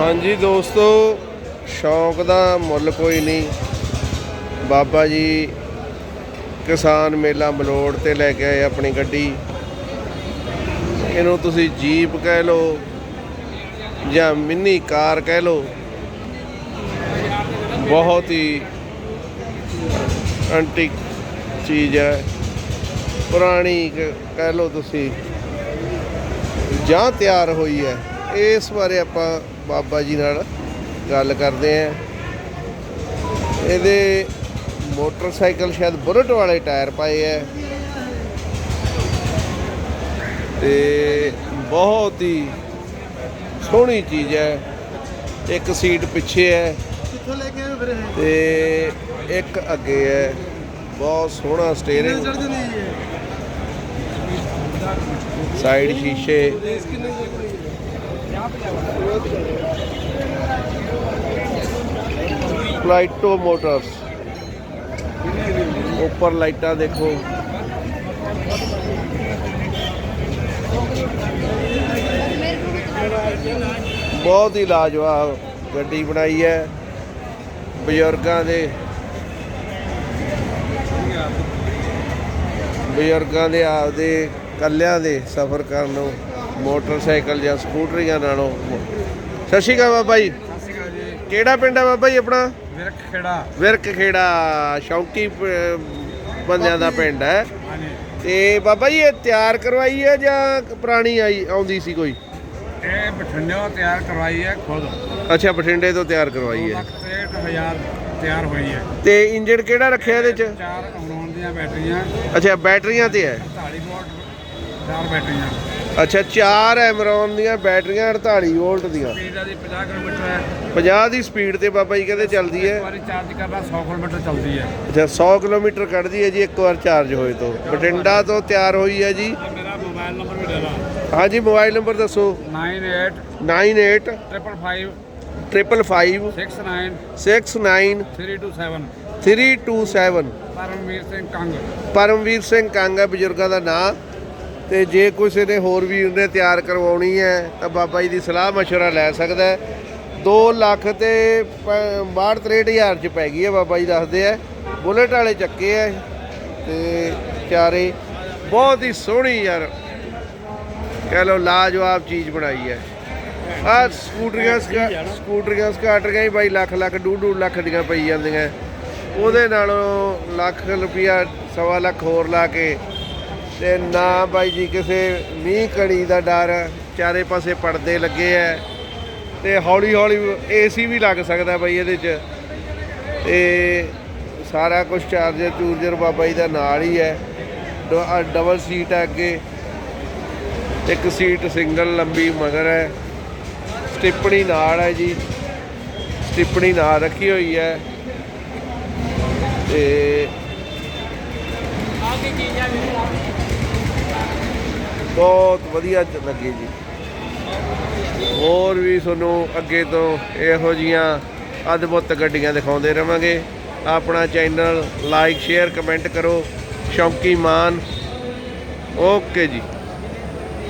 ਹਾਂਜੀ ਦੋਸਤੋ, ਸ਼ੌਂਕ ਦਾ ਮੁੱਲ ਕੋਈ ਨਹੀਂ। ਬਾਬਾ ਜੀ ਕਿਸਾਨ ਮੇਲਾ ਮਲੋੜ ਤੇ ਲੈ ਕੇ ਆਏ ਆਪਣੀ ਗੱਡੀ। ਇਹਨੂੰ ਤੁਸੀਂ ਜੀਪ ਕਹਿ ਲਓ ਜਾਂ ਮਿੰਨੀ ਕਾਰ ਕਹਿ ਲਓ। ਬਹੁਤ ਹੀ ਐਂਟੀਕ ਚੀਜ਼ ਹੈ। ਪੁਰਾਣੀ ਕ- ਕਹਿ ਲਓ ਤੁਸੀਂ, ਜਾਂ ਤਿਆਰ ਹੋਈ ਹੈ। ਇਸ ਬਾਰੇ ਆਪਾਂ ਬਾਬਾ ਜੀ ਨਾਲ ਗੱਲ ਕਰਦੇ ਆਂ। ਇਹਦੇ ਮੋਟਰਸਾਈਕਲ ਸ਼ਾਇਦ ਬੁਲਟ ਵਾਲੇ ਟਾਇਰ ਪਾਏ ਐ ਤੇ ਬਹੁਤ ਹੀ ਸੋਹਣੀ ਚੀਜ਼ ਹੈ। ਇੱਕ ਸੀਟ ਪਿੱਛੇ ਹੈ। ਕਿੱਥੋਂ ਲੈ ਕੇ ਆਏ ਫਿਰ ਤੇ ਇੱਕ ਅੱਗੇ ਹੈ। ਬਹੁਤ ਸੋਹਣਾ ਸਟੀਅਰਿੰਗ ਸਾਈਡ ਸ਼ੀਸ਼ੇ। ਫਲਾਈਟੋ ਮੋਟਰਸ। ਉੱਪਰ ਲਾਈਟਾਂ ਦੇਖੋ। ਬਹੁਤ ਹੀ ਲਾਜਵਾਬ ਗੱਡੀ ਬਣਾਈ ਹੈ। ਬਜ਼ੁਰਗਾਂ ਦੇ। ਬਜ਼ੁਰਗਾਂ ਦੇ ਆਪਦੇ ਕੱਲਿਆਂ ਦੇ ਸਫ਼ਰ ਕਰਨ ਨੂੰ। ਮੋਟਰਸਾਈਕਲ ਜਾਂ ਸਕੂਟਰੀਆਂ ਨਾਲੋਂ ਸਤਿ ਸ਼੍ਰੀ ਅਕਾਲ ਬਾਬਾ ਜੀ। ਸਤਿ ਸ਼੍ਰੀ ਅਕਾਲ ਜੀ ਕਿਹੜਾ ਪਿੰਡ ਹੈ ਬਾਬਾ ਜੀ ਆਪਣਾ? ਵਿਰਕ ਖੇੜਾ ਵਿਰਕ ਖੇੜਾ ਸ਼ੌਂਕੀ ਬੰਦਿਆਂ ਦਾ ਪਿੰਡ ਹੈ। ਤੇ ਬਾਬਾ ਜੀ ਇਹ ਤਿਆਰ ਕਰਵਾਈ ਹੈ ਜਾਂ ਪੁਰਾਣੀ ਆਈ ਆਉਂਦੀ ਸੀ ਕੋਈ? ਇਹ ਬਠਿੰਡਿਓਂ ਤਿਆਰ ਕਰਵਾਈ ਹੈ ਖੁਦ। ਅੱਛਾ ਬਠਿੰਡੇ ਤੋਂ ਤਿਆਰ ਕਰਵਾਈ ਹੈ। 263000 ਤਿਆਰ ਹੋਈ ਹੈ। ਤੇ ਇੰਜਨ ਕਿਹੜਾ ਰੱਖਿਆ ਇਹਦੇ ਚ? ਚਾਰ ਅਮਰੋਨ ਦੀਆਂ ਬੈਟਰੀਆਂ। ਅੱਛਾ ਬੈਟਰੀਆਂ ਤੇ ਹੈ। 48 ਵੋਲਟ ਚਾਰ ਬੈਟਰੀਆਂ। ਅੱਛਾ 4 ਐਮਰੋਨ ਦੀਆਂ ਬੈਟਰੀਆਂ 48 ਵੋਲਟ ਦੀਆਂ। ਸਪੀਡ ਦੀ 50 ਕਿਲੋਮੀਟਰ ਹੈ। 50 ਦੀ ਸਪੀਡ ਤੇ ਬਾਬਾ ਜੀ ਕਹਿੰਦੇ ਚੱਲਦੀ ਇੱਕ ਹੈ ਵਾਰੀ ਚਾਰਜ ਕਰਨਾ 100 ਕਿਲੋਮੀਟਰ ਚੱਲਦੀ ਹੈ। ਅੱਛਾ 100 ਕਿਲੋਮੀਟਰ ਕੱਢਦੀ ਹੈ ਜੀ ਇੱਕ ਵਾਰ ਚਾਰਜ ਹੋਏ ਤੋਂ। ਬਠਿੰਡਾ ਤੋਂ ਤਿਆਰ ਹੋਈ ਹੈ ਜੀ। ਮੇਰਾ ਮੋਬਾਈਲ ਨੰਬਰ ਵੀ ਦੇ ਲਾ। ਹਾਂਜੀ ਮੋਬਾਈਲ ਨੰਬਰ ਦੱਸੋ। 98 98 555 555 69 69 327 327 ਪਰਮਵੀਰ ਸਿੰਘ ਕੰਗ। ਪਰਮਵੀਰ ਸਿੰਘ ਕੰਗ ਹੈ ਬਜ਼ੁਰਗਾਂ ਦਾ ਨਾਂ। ਤੇ ਜੇ ਕਿਸੇ ਨੇ ਹੋਰ ਵੀ ਉਹਨੇ ਤਿਆਰ ਕਰਵਾਉਣੀ ਹੈ ਤਾਂ ਬਾਬਾ ਜੀ ਦੀ ਸਲਾਹ مشورہ ਲੈ ਸਕਦਾ ਹੈ 2 ਲੱਖ ਤੇ 62 ਹਜ਼ਾਰ ਚ ਪੈ ਗਈ ਹੈ ਬਾਬਾ ਜੀ ਦੱਸਦੇ ਆ ਬੁਲਟ ਵਾਲੇ ਚੱਕੇ ਆ ਤੇ ਚਾਰੇ ਬਹੁਤ ਹੀ ਸੋਹਣੀ ਯਾਰ ਕਹਿ ਲਓ ਲਾਜਵਾਬ ਚੀਜ਼ ਬਣਾਈ ਹੈ ਆ ਸਕੂਟਰੀਆਂ ਸਕਾ- ਸਕੂਟਰੀਆਂ ਸਕਾਟਰੀਆਂ ਹੀ ਬਾਈ ਲੱਖ ਲੱਖ ਡੂਢ ਡੂਢ ਲੱਖ ਦੀਆਂ ਪਈ ਜਾਂਦੀਆਂ ਉਹਦੇ ਨਾਲੋਂ ਲੱਖ ਰੁਪਿਆ ਸਵਾ ਲੱਖ ਹੋਰ ਲਾ ਕੇ ਤੇ ਨਾ ਬਾਈ ਜੀ, ਕਿਸੇ ਮੀਂਹ ਕਣੀ ਦਾ ਡਰ, ਚਾਰੇ ਪਾਸੇ ਪਰਦੇ ਲੱਗੇ ਐ। ਤੇ ਹੌਲੀ ਹੌਲੀ ਏਸੀ ਵੀ ਲੱਗ ਸਕਦਾ ਬਾਈ ਇਹਦੇ 'ਚ। ਤੇ ਸਾਰਾ ਕੁਝ ਚਾਰਜਰ ਚੂਰਜਰ ਬਾਬਾ ਜੀ ਦਾ ਨਾਲ ਹੀ ਹੈ ਡਬਲ ਸੀਟ ਹੈ ਅੱਗੇ। ਇੱਕ ਸੀਟ ਸਿੰਗਲ ਲੰਬੀ ਮਗਰ ਹੈ ਸਟਿਪਣੀ ਨਾਲ ਹੈ ਜੀ। ਸਟਿਪਣੀ ਨਾਲ ਰੱਖੀ ਹੋਈ ਹੈ ਤੇ ਬਹੁਤ ਵਧੀਆ ਚ- ਲੱਗੀ ਜੀ। ਹੋਰ ਵੀ ਤੁਹਾਨੂੰ ਅੱਗੇ ਤੋਂ ਇਹੋ ਜੀਆਂ ਅਦਭੁਤ ਗੱਡੀਆਂ ਦਿਖਾਉਂਦੇ ਰਵਾਂਗੇ। ਆਪਣਾ ਚੈਨਲ ਲਾਈਕ, ਸ਼ੇਅਰ, ਕਮੈਂਟ ਕਰੋ। ਸ਼ੌਂਕੀ ਮਾਨ ਓਕੇ ਜੀ।